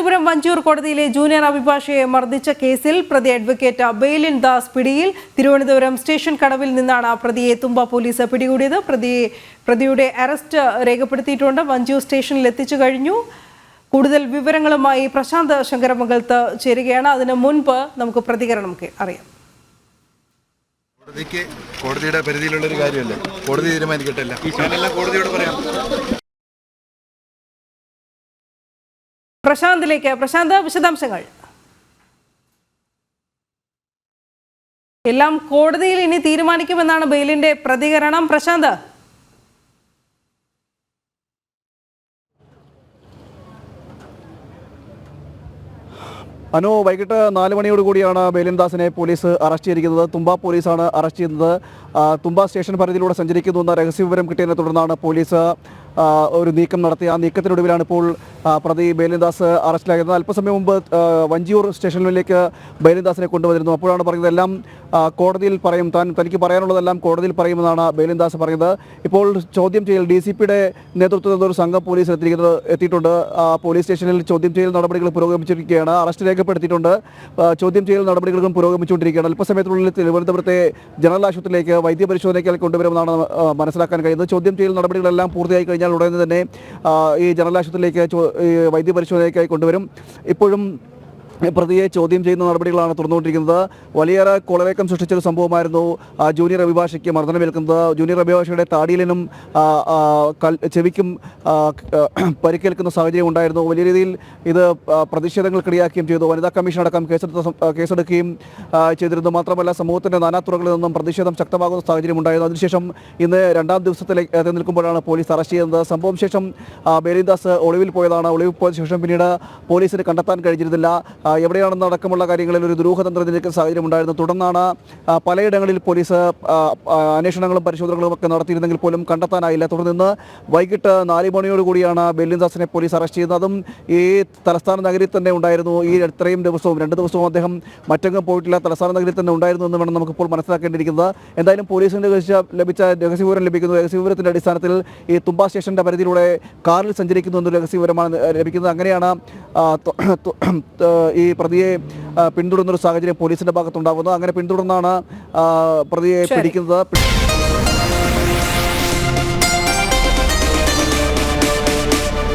തിരുവനന്തപുരം വഞ്ചൂർ കോടതിയിലെ ജൂനിയർ അഭിഭാഷകയെ മർദ്ദിച്ച കേസിൽ പ്രതി അഡ്വക്കേറ്റ് ബെയിലിൻ ദാസ് പിടിയിൽ തിരുവനന്തപുരം സ്റ്റേഷൻ കടവിൽ നിന്നാണ് പ്രതിയെ തുമ്പ പോലീസ് പിടികൂടിയത്. പ്രതിയെ പ്രതിയുടെ അറസ്റ്റ് രേഖപ്പെടുത്തിയിട്ടുണ്ട്. വഞ്ചൂർ സ്റ്റേഷനിൽ എത്തിച്ചു കഴിഞ്ഞു. കൂടുതൽ വിവരങ്ങളുമായി പ്രശാന്ത് ശങ്കരമംഗലത്ത് ചേരുകയാണ്. അതിനു മുൻപ് നമുക്ക് പ്രതികരണം അറിയാം. കോടതിക്ക് കോടതിയുടെ പരിധിയിലുള്ള ഒരു കാര്യമല്ലേ? കോടതി തീരുമാനിക്കട്ടല്ല കോടതിയോട് പറയാം. പ്രശാന്തിലേക്ക് പ്രശാന്ത് വിശദാംശങ്ങൾ. എല്ലാം കോടതിയിൽ ഇനി തീരുമാനിക്കുമെന്നാണ് ബെയിലിന്റെ പ്രതികരണം. പ്രശാന്ത്. അനു വൈകിട്ട് നാല് മണിയോട് കൂടിയാണ് ബേലിൻദാസിനെ പോലീസ് അറസ്റ്റ് ചെയ്തിരിക്കുന്നത്. തുമ്പ പോലീസാണ് അറസ്റ്റ് ചെയ്യുന്നത് തുമ്പ സ്റ്റേഷൻ പരിധിയിലൂടെ സഞ്ചരിക്കുന്നു എന്ന രഹസ്യവിവരം കിട്ടിയതിനെ തുടർന്നാണ് പോലീസ് ഒരു നീക്കം നടത്തി. ആ നീക്കത്തിനൊടുവിലാണ് ഇപ്പോൾ പ്രതി ബേലിൻദാസ് അറസ്റ്റിലായത്. അല്പസമയം മുമ്പ് വഞ്ചിയൂർ സ്റ്റേഷനിലേക്ക് ബേലിൻദാസിനെ കൊണ്ടുവന്നിരുന്നു. അപ്പോഴാണ് പറഞ്ഞത് എല്ലാം കോടതിയിൽ പറയും. താൻ തനിക്ക് പറയാനുള്ളതെല്ലാം കോടതിയിൽ പറയുമെന്നാണ് ബേലിൻദാസ് പറഞ്ഞത് ഇപ്പോൾ ചോദ്യം ചെയ്യൽ ഡി സി പിയുടെ നേതൃത്വത്തിൽ ഒരു സംഘം പോലീസ് എത്തിയിരിക്കുന്നത് എത്തിയിട്ടുണ്ട്. പോലീസ് സ്റ്റേഷനിൽ ചോദ്യം ചെയ്യൽ നടപടികൾ പുരോഗമിച്ചിരിക്കുകയാണ്. അറസ്റ്റ് രേഖപ്പെടുത്തിയിട്ടുണ്ട്. ചോദ്യം ചെയ്യൽ നടപടികളും പുരോഗമിച്ചുകൊണ്ടിരിക്കുകയാണ്. അല്പസമയത്തിനുള്ളിൽ തിരുവനന്തപുരത്തെ ജനറൽ ആശുപത്രിയിലേക്ക് വൈദ്യപരിശോധനയ്ക്കായി കൊണ്ടുവരുമെന്നാണ് മനസ്സിലാക്കാൻ കഴിയുന്നത്. ചോദ്യം ചെയ്യൽ നടപടികളെല്ലാം പൂർത്തിയായി കഴിഞ്ഞാൽ ഉടനെ തന്നെ ഈ ജനറൽ ആശുപത്രിയിലേക്ക് വൈദ്യ പരിശോധനയ്ക്കായി കൊണ്ടുവരും. ഇപ്പോഴും പ്രതിയെ ചോദ്യം ചെയ്യുന്ന നടപടികളാണ് തുറന്നുകൊണ്ടിരിക്കുന്നത് വലിയേറെ കൊളവേക്കം സൃഷ്ടിച്ചൊരു സംഭവമായിരുന്നു. ജൂനിയർ അഭിഭാഷയ്ക്ക് മർദ്ദനമേൽക്കുന്നത്. ജൂനിയർ അഭിഭാഷയുടെ താടിയിലിനും ചെവിക്കും പരിക്കേൽക്കുന്ന സാഹചര്യം ഉണ്ടായിരുന്നു. വലിയ രീതിയിൽ ഇത് പ്രതിഷേധങ്ങൾക്കിടയാക്കുകയും ചെയ്തു. വനിതാ കമ്മീഷൻ അടക്കം കേസെടുത്ത കേസെടുക്കുകയും ചെയ്തിരുന്നു. മാത്രമല്ല സമൂഹത്തിന്റെ നാനാത്തുറകളിൽ നിന്നും പ്രതിഷേധം ശക്തമാകുന്ന സാഹചര്യം ഉണ്ടായിരുന്നു. അതിനുശേഷം ഇന്ന് രണ്ടാം ദിവസത്തിലേക്ക് നിൽക്കുമ്പോഴാണ് പോലീസ് അറസ്റ്റ് ചെയ്യുന്നത്. സംഭവം ശേഷം ബേലിദാസ് ഒളിവിൽ പോയതാണ്. ഒളിവിൽ പോയ ശേഷം പിന്നീട് പോലീസിന് കണ്ടെത്താൻ കഴിഞ്ഞിരുന്നില്ല. എവിടെയാണെന്ന് അടക്കമുള്ള കാര്യങ്ങളിൽ ഒരു ദുരൂഹതന്ത്രം നിൽക്കുന്ന സാഹചര്യം ഉണ്ടായിരുന്നു. തുടർന്നാണ് പലയിടങ്ങളിൽ പോലീസ് അന്വേഷണങ്ങളും പരിശോധനകളും ഒക്കെ നടത്തിയിരുന്നെങ്കിൽ പോലും കണ്ടെത്താനായില്ല. തുടർന്ന് വൈകിട്ട് നാല് മണിയോടുകൂടിയാണ് ബെല്ലിൻദാസിനെ പോലീസ് അറസ്റ്റ് ചെയ്യുന്നത് അതും ഈ തലസ്ഥാന നഗരിയിൽ തന്നെ ഉണ്ടായിരുന്നു. ഈ ഇത്രയും ദിവസവും രണ്ട് ദിവസവും അദ്ദേഹം മറ്റെങ്ങും പോയിട്ടില്ല. തലസ്ഥാന നഗരിയിൽ തന്നെ ഉണ്ടായിരുന്നു എന്ന് വേണം നമുക്കിപ്പോൾ മനസ്സിലാക്കേണ്ടിയിരിക്കുന്നത്. എന്തായാലും പോലീസിന് ലഭിച്ച രഹസ്യവിവരം ലഭിക്കുന്നു. രഹസ്യവിവരത്തിന്റെ അടിസ്ഥാനത്തിൽ ഈ തുമ്പ സ്റ്റേഷന്റെ പരിധിയിലൂടെ കാറിൽ സഞ്ചരിക്കുന്നു എന്നൊരു രഹസ്യവിവരമാണ് ലഭിക്കുന്നത്. അങ്ങനെയാണ് ഈ പ്രതിയെ പിന്തുടരുന്ന ഒരു സാഹചര്യം പോലീസിന്റെ ഭാഗത്തുണ്ടാകുന്നത് അങ്ങനെ പിന്തുടർന്നാണ് പ്രതിയെ. പിടിക്കുന്നത്